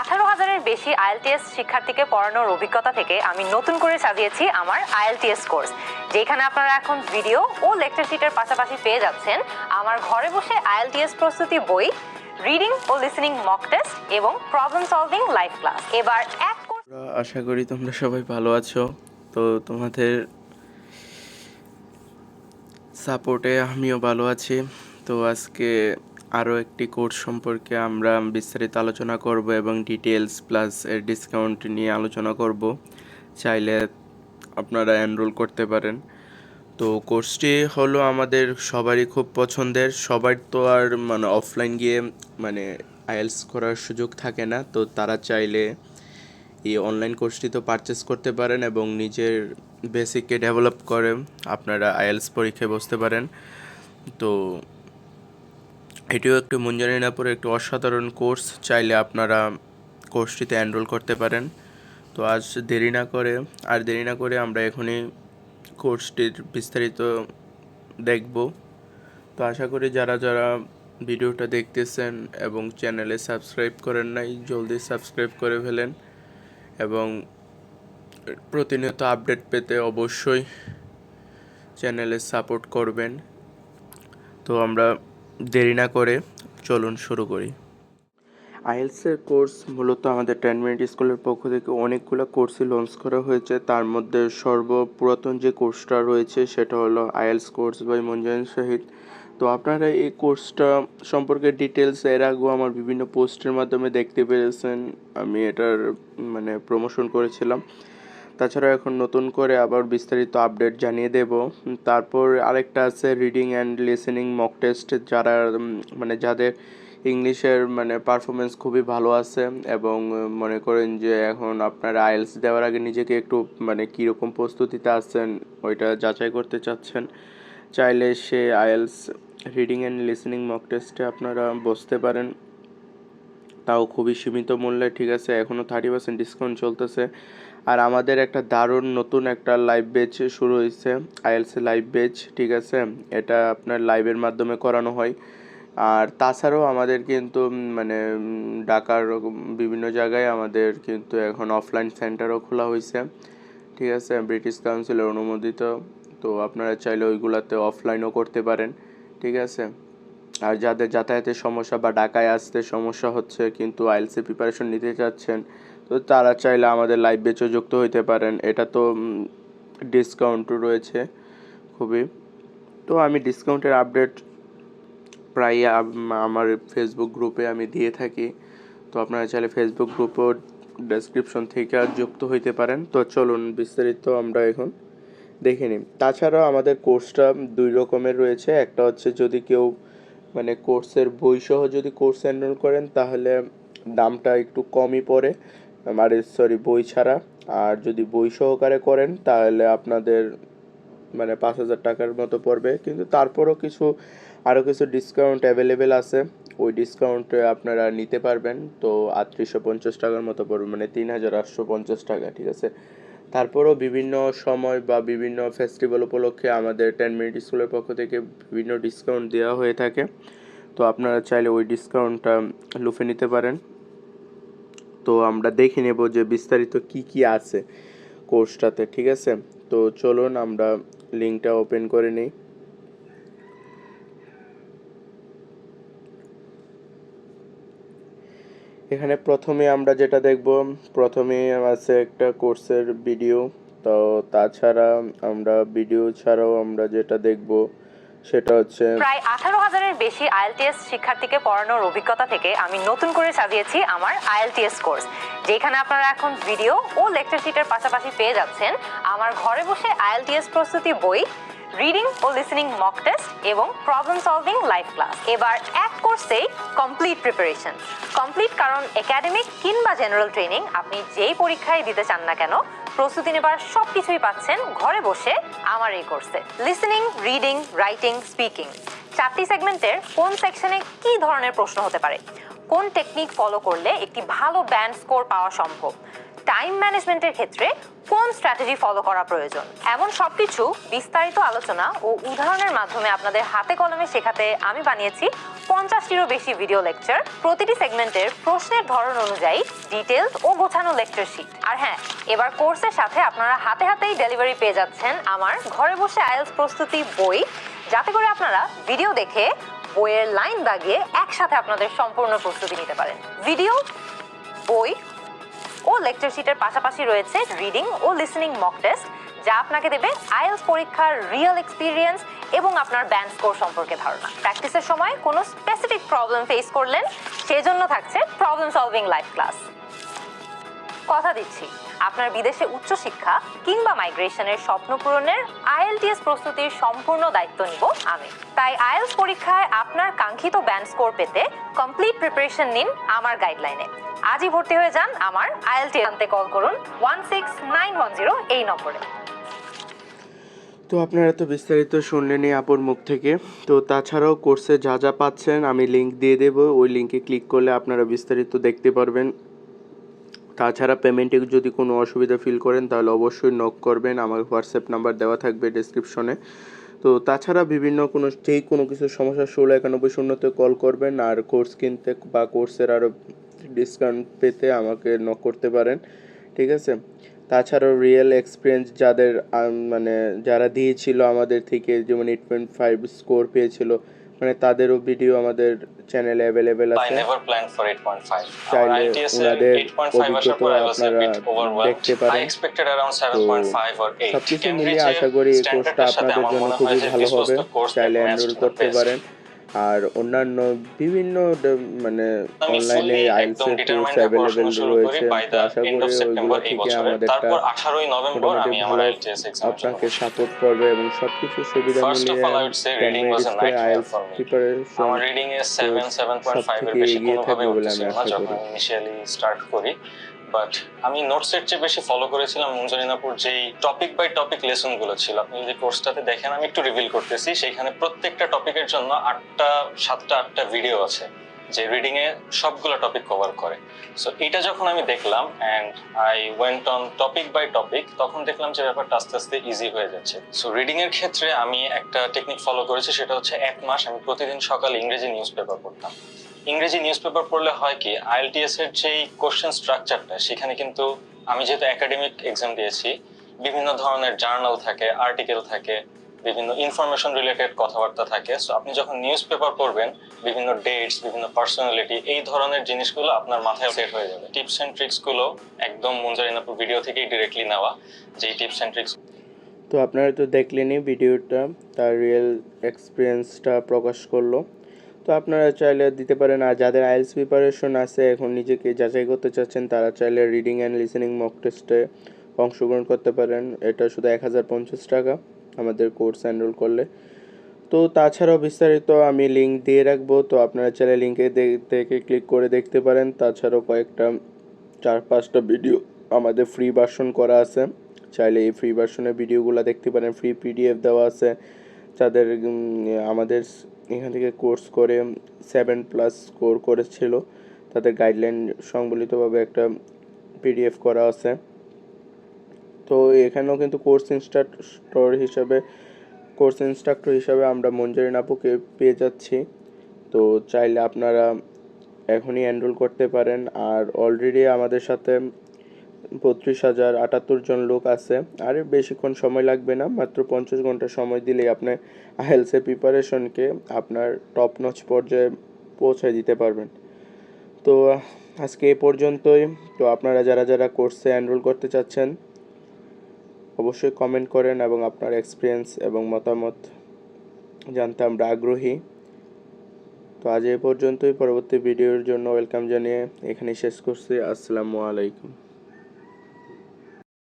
আঠারো হাজারের বেশি আইএলটিএস শিক্ষার্থীকে পড়ানোর অভিজ্ঞতা থেকে আমি নতুন করে সাজিয়েছি আমার আইএলটিএস কোর্স, যেখানে আপনারা এখন ভিডিও ও লেকচার শিটের পাশাপাশি পেয়ে যাচ্ছেন আমার ঘরে বসে আইএলটিএস প্রস্তুতি বই রিডিং ও লিসেনিং মক টেস্ট এবং প্রবলেম সলভিং লাইভ ক্লাস এবার এক আশা করি তোমরা সবাই ভালো আছো। তো তোমাদের সাপোর্টে আমিও ভালো আছি। তো আজকে আরও একটি কোর্স সম্পর্কে আমরা বিস্তারিত আলোচনা করব এবং ডিটেলস প্লাস এর ডিসকাউন্ট নিয়ে আলোচনা করব। চাইলে আপনারা এনরোল করতে পারেন। তো কোর্সটি হলো আমাদের সবারই খুব পছন্দের। সবার তো আর মানে অফলাইন গিয়ে মানে আইএলস করার সুযোগ থাকে না। তো তারা চাইলে এই অনলাইন কোর্সটি তো পারচেস করতে পারেন এবং নিজের বেসিককে ডেভেলপ করে আপনারা আইএলস পরীক্ষায় বসতে পারেন। তো এটিও একটি মুঞ্জানিনাপুর একটি অসাধারণ কোর্স। চাইলে আপনারা কোর্সটিতে এনরোল করতে পারেন। তো আজ দেরি না করে, আর দেরি না করে আমরা এখনই কোর্সটির বিস্তারিত দেখব। তো আশা করি যারা যারা ভিডিওটা দেখতেছেন এবং চ্যানেলে সাবস্ক্রাইব করেন নাই, জলদি সাবস্ক্রাইব করে ফেলেন এবং প্রতিনিয়ত আপডেট পেতে অবশ্যই চ্যানেলে সাপোর্ট করবেন। তো আমরা দেরি না করে চলুন শুরু করি। আইএলসের কোর্স মূলত আমাদের টেন মিনিট স্কুলের পক্ষ থেকে অনেকগুলো কোর্সই লঞ্চ করা হয়েছে। তার মধ্যে সর্বপুরাতন যে কোর্সটা রয়েছে সেটা হলো IELTS course by Munzereen Shahid তো আপনারা এই কোর্সটা সম্পর্কে ডিটেলস এর আগেও আমার বিভিন্ন পোস্টের মাধ্যমে দেখতে পেরেছেন। আমি এটার মানে প্রমোশন করেছিলাম। তাছাড়া এখন নতুন করে আবার বিস্তারিত আপডেট জানিয়ে দেব। তারপর আরেকটা আছে reading and listening mock test যারা মানে যাদের ইংলিশের মানে পারফরমেন্স খুবই ভালো আছে এবং মনে করেন যে এখন আপনারা আইএলস দেওয়ার আগে নিজেকে একটু মানে কীরকম প্রস্তুতিতে আছেন ওইটা যাচাই করতে চাচ্ছেন, চাইলে সে IELTS reading and listening mock টেস্টে আপনারা বসতে পারেন। তাও খুবই সীমিত মূল্যে, ঠিক আছে এখনও থার্টি পার্সেন্ট ডিসকাউন্ট চলতেছে। আর আমাদের একটা দারুণ নতুন একটা লাইভ বেচ শুরু হয়েছে আইএলস লাইভ বেচ ঠিক আছে? এটা আপনার লাইভের মাধ্যমে করানো হয়। আর তাছাড়াও আমাদের কিন্তু মানে ঢাকার বিভিন্ন জায়গায় আমাদের কিন্তু এখন অফলাইন সেন্টারও খোলা হয়েছে, ঠিক আছে? ব্রিটিশ কাউন্সিলের অনুমোদিত, তো আপনারা চাইলে ওইগুলাতে অফলাইনও করতে পারেন, ঠিক আছে? আর যাদের যাতায়াতের সমস্যা বা ঢাকায় আসতে সমস্যা হচ্ছে, কিন্তু আইএলসি প্রিপারেশন নিতে চাচ্ছেন তো তারা চাইলে আমাদের লাইভ বেচও যুক্ত হইতে পারেন। এটা তো ডিসকাউন্টও রয়েছে খুবই। তো আমি ডিসকাউন্টের আপডেট প্রায় আমার ফেসবুক গ্রুপে আমি দিয়ে থাকি। তো আপনারা চাইলে ফেসবুক গ্রুপও ডেসক্রিপশন থেকে যুক্ত হইতে পারেন। তো চলুন বিস্তারিত আমরা এখন দেখে নিই। তাছাড়াও আমাদের কোর্সটা দুই রকমের রয়েছে। একটা হচ্ছে যদি কেউ মানে কোর্সের বই সহ যদি কোর্স এনরোল করেন, তাহলে দামটা একটু কমই পড়ে। মানে সরি বই ছাড়া। আর যদি বই সহকারে করেন, তাহলে আপনাদের মানে পাঁচ হাজার টাকার মতো পড়বে। কিন্তু তারপরও কিছু, আরও কিছু ডিসকাউন্ট অ্যাভেলেবেল আছে। ওই ডিসকাউন্টে আপনারা নিতে পারবেন। তো আটত্রিশশো পঞ্চাশ টাকার মতো পড়বে মানে তিন হাজার আটশো পঞ্চাশ টাকা, ঠিক আছে? তারপরও বিভিন্ন সময় বা বিভিন্ন ফেস্টিভ্যাল উপলক্ষে আমাদের টেন মিনিট স্কুলের পক্ষ থেকে বিভিন্ন ডিসকাউন্ট দেওয়া হয়ে থাকে। তো আপনারা চাইলে ওই ডিসকাউন্টটা লুফে নিতে পারেন। তো আমরা দেখে নেব যে বিস্তারিত কি কি আছে কোর্সটাতে, ঠিক আছে? তো চলুন আমরা লিঙ্কটা ওপেন করে নিই। এখানে প্রথমে আমরা যেটা দেখব, প্রথমে আছে একটা কোর্সের ভিডিও, তো তাছাড়া আমরা ভিডিও ছাড়াও আমরা যেটা দেখব সেটা হচ্ছে প্রায় আঠারো হাজারের বেশি আইএলটিএস শিক্ষার্থীকে পড়ানোর অভিজ্ঞতা থেকে আমি নতুন করে সাজিয়েছি আমার আইএলটিএস কোর্স, যেখানে আপনারা এখন ভিডিও ও লেকচার শিটের পাশাপাশি পেয়ে যাচ্ছেন। আমার ঘরে বসে আইএলটিএস প্রস্তুতি বই রিডিং ও লিসেনিং মক টেস্ট এবং প্রবলেম সলভিং লাইভ ক্লাস এবার এক কোর্সেই কমপ্লিট প্রিপারেশন কমপ্লিট কারণ একাডেমিক কিংবা জেনারেল ট্রেনিং আপনি যেই পরীক্ষায় দিতে চান না কেন, প্রস্তুতি নেবার সব কিছুই পাচ্ছেন ঘরে বসে আমার এই কোর্সে লিসেনিং রিডিং রাইটিং স্পিকিং চারটি সেগমেন্টের কোন সেকশনে কি ধরনের প্রশ্ন হতে পারে? কোন টেকনিক ফলো করলে একটি ভালো ব্যান্ড স্কোর পাওয়া সম্ভব? টাইম ম্যানেজমেন্টের ক্ষেত্রে কোন স্ট্র্যাটেজি ফলো করা প্রয়োজন। এমন সবকিছু, বিস্তারিত আলোচনা ও উদাহরণের মাধ্যমে আপনাদের হাতে কলমে শেখাতে আমি বানিয়েছি পঞ্চাশটিরও বেশি ভিডিও লেকচার প্রতিটি সেগমেন্টের প্রশ্নের ধরন অনুযায়ী ডিটেলস ও গোছানো লেকচার শিট আর হ্যাঁ এবার কোর্সের সাথে আপনারা হাতে হাতেই ডেলিভারি পেয়ে যাচ্ছেন আমার ঘরে বসে আইএলস প্রস্তুতি বই। যাতে করে আপনারা ভিডিও দেখে বইয়ের লাইন দাগিয়ে একসাথে আপনাদের সম্পূর্ণ প্রস্তুতি নিতে পারেন। ভিডিও বই ও লেকচার শিটের পাশাপাশি রয়েছে রিডিং ও লিসেনিং মক টেস্ট যা আপনাকে দেবে আইএলস পরীক্ষার রিয়েল এক্সপিরিয়েন্স এবং আপনার ব্যান্ড স্কোর সম্পর্কে ধারণা। প্র্যাকটিসের সময় কোনো স্পেসিফিক প্রবলেম ফেস করলেন, সেজন্য থাকছে প্রবলেম সলভিং লাইভ ক্লাস কথা দিচ্ছি। আপনার বিদেশে উচ্চশিক্ষা কিংবা মাইগ্রেশনের স্বপ্ন পূরণের আইএলটিএস প্রস্তুতির সম্পূর্ণ দায়িত্ব নিব আমি। তাই আইএলস পরীক্ষায় আপনার কাঙ্ক্ষিত ব্যান্ড স্কোর পেতে কমপ্লিট প্রিপারেশন নিন আমার গাইডলাইনে আজই ভর্তি হয়ে যান আমার আইএলটি আনতে কল করুন one six nine one zero এই নম্বরে। তো আপনারা তো বিস্তারিত শুনলেনই আপুর মুখ থেকে। তো তাছাড়াও কোর্সে যা যা পাচ্ছেন আমি লিঙ্ক দিয়ে দেবো। ওই লিঙ্কে ক্লিক করলে আপনারা বিস্তারিত দেখতে পারবেন। তাছাড়া পেমেন্টে যদি কোনো অসুবিধা ফিল করেন, তাহলে অবশ্যই নক করবেন। আমার হোয়াটসঅ্যাপ নাম্বার দেওয়া থাকবে ডিসক্রিপশনে তো তাছাড়া বিভিন্ন কোনো যেই কোনো কিছু সমস্যা, ষোলো একানব্বই শূন্যতে কল করবেন আর কোর্স কিনতে বা কোর্সের আরও ডিসকাউন্ট পেতে আমাকে নক করতে পারেন। ঠিক আছে? তাছাড়াও রিয়েল এক্সপিরিয়েন্স যাদের মানে যারা দিয়েছিল আমাদের থেকে, যেমন এইট পয়েন্ট ফাইভ স্কোর পেয়েছিল মানে তাদেরও ভিডিও আমাদের চ্যানেলে অ্যাভেলেবেল আছে আছে নেভার প্ল্যান ফর 8.5. Our চাইলে IELTS এর ওনাদের 8.5 আসার পর আই was a অভিজ্ঞতা bit আপনারা overwhelmed. দেখতে পারেন 7.5 অর 8. সবকিছু মিলিয়ে আশা করি এই কোর্সটা আপনাদের জন্য খুবই ভালো হবে চাইলে এনরোল করতে পারেন আর অন্যান্য বিভিন্ন মানে অনলাইনে কোর্স পড়াশোনা শুরু রয়েছে। আশা করি ওইগুলো থেকে আমাদের তারপর 18ই নভেম্বর আমি আমার এক্সাম আপনাকে সাপোর্ট করবে এবং সবকিছু সুবিধা মিলিয়ে আইএলস প্রিপারেশন আমার রিডিং এ 7 7.5 এর বেশি থাকবে বলে আমি আশা করি। ইনিশিয়ালি স্টার্ট করি। বাট আমি নোটসের চেয়ে বেশি ফলো করেছিলাম মুঞ্জরিনাপুর যেই টপিক বাই টপিক লেসনগুলো ছিল। আপনি যদি কোর্সটাতে দেখেন, আমি একটু রিভিল করতেছি, সেখানে প্রত্যেকটা টপিকের জন্য আটটা, সাতটা, আটটা ভিডিও আছে, যে রিডিং এ সবগুলো টপিক কভার করে। সো এটা যখন আমি দেখলাম and I went on topic by topic তখন দেখলাম যে ব্যাপারটা আস্তে আস্তে ইজি হয়ে যাচ্ছে। সো রিডিং এর ক্ষেত্রে আমি একটা টেকনিক ফলো করেছি, সেটা হচ্ছে এক মাস আমি প্রতিদিন সকালে ইংরেজি নিউজ পেপার পড়তাম। ইংরেজি নিউজ পেপার পড়লে হয় কি আইএলটিএস এর যেই কোশ্চেন স্ট্রাকচারটা সেখানে কিন্তু আমি যেহেতু একাডেমিক এক্সাম দিয়েছি, বিভিন্ন ধরনের জার্নাল থাকে আর্টিকেল থাকে, বিভিন্ন ইনফরমেশন রিলেটেড কথাবার্তা থাকে সো আপনি যখন নিউজ পেপার পড়বেন, বিভিন্ন ডেটস বিভিন্ন পার্সোনালিটি এই ধরনের জিনিসগুলো আপনার মাথায় সেট হয়ে যাবে। টিপস এন্ড ট্রিক্সগুলো একদম মুঞ্জারিনাপুর ভিডিও থেকেই ডিরেক্টলি নেওয়া, যেই টিপস এন্ড ট্রিক্স তো আপনারা তো দেখলেনই ভিডিওটা তার রিয়েল এক্সপিরিয়েন্সটা প্রকাশ করল। তো আপনারা চাইলে দিতে পারেন। আর যাদের আইএলস প্রিপারেশন আছে, এখন নিজেকে যাচাই করতে চাচ্ছেন, তারা চাইলে রিডিং অ্যান্ড লিসেনিং মক টেস্টে অংশগ্রহণ করতে পারেন। এটা শুধু এক হাজার পঞ্চাশ টাকা আমাদের কোর্স এনরোল করলে। তো তাছাড়াও বিস্তারিত আমি লিঙ্ক দিয়ে রাখব। তো আপনারা চাইলে লিঙ্কে দেখে ক্লিক করে দেখতে পারেন। তাছাড়াও কয়েকটা, চার পাঁচটা ভিডিও আমাদের ফ্রি ভার্সন করা আছে। চাইলে এই ফ্রি ভার্সনের ভিডিওগুলো দেখতে পারেন। ফ্রি পিডিএফ দেওয়া আছে। উম, আমাদের এখান থেকে কোর্স করে সেভেন প্লাস স্কোর করেছিল তাদের গাইডলাইন সংবলিতভাবে একটা পিডিএফ করা আছে। তো এখানেও কিন্তু কোর্স ইনস্ট্রাক্টর হিসাবে কোর্স ইনস্ট্রাক্টর হিসাবে আমরা মঞ্জুরিন আপুকে পেয়ে যাচ্ছি। তো চাইলে আপনারা এখনই এনরোল করতে পারেন। আর অলরেডি আমাদের সাথে বত্রিশ হাজার আটাত্তর জন লোক আছে। আর বেশিক্ষণ সময় লাগবে না, মাত্র পঞ্চাশ ঘণ্টা সময় দিলেই আপনি আইএলসের প্রিপারেশনকে আপনার টপ নচ পর্যায়ে পৌঁছে দিতে পারবেন। তো, আজকে এ পর্যন্তই। তো, আপনারা যারা যারা কোর্সে এনরোল করতে চাচ্ছেন, অবশ্যই কমেন্ট করেন এবং আপনার এক্সপিরিয়েন্স এবং মতামত জানতে আমরা আগ্রহী। তো, আজ এ পর্যন্তই। পরবর্তী ভিডিওর জন্য ওয়েলকাম জানিয়ে এখানেই শেষ করছি। আসসালামু আলাইকুম।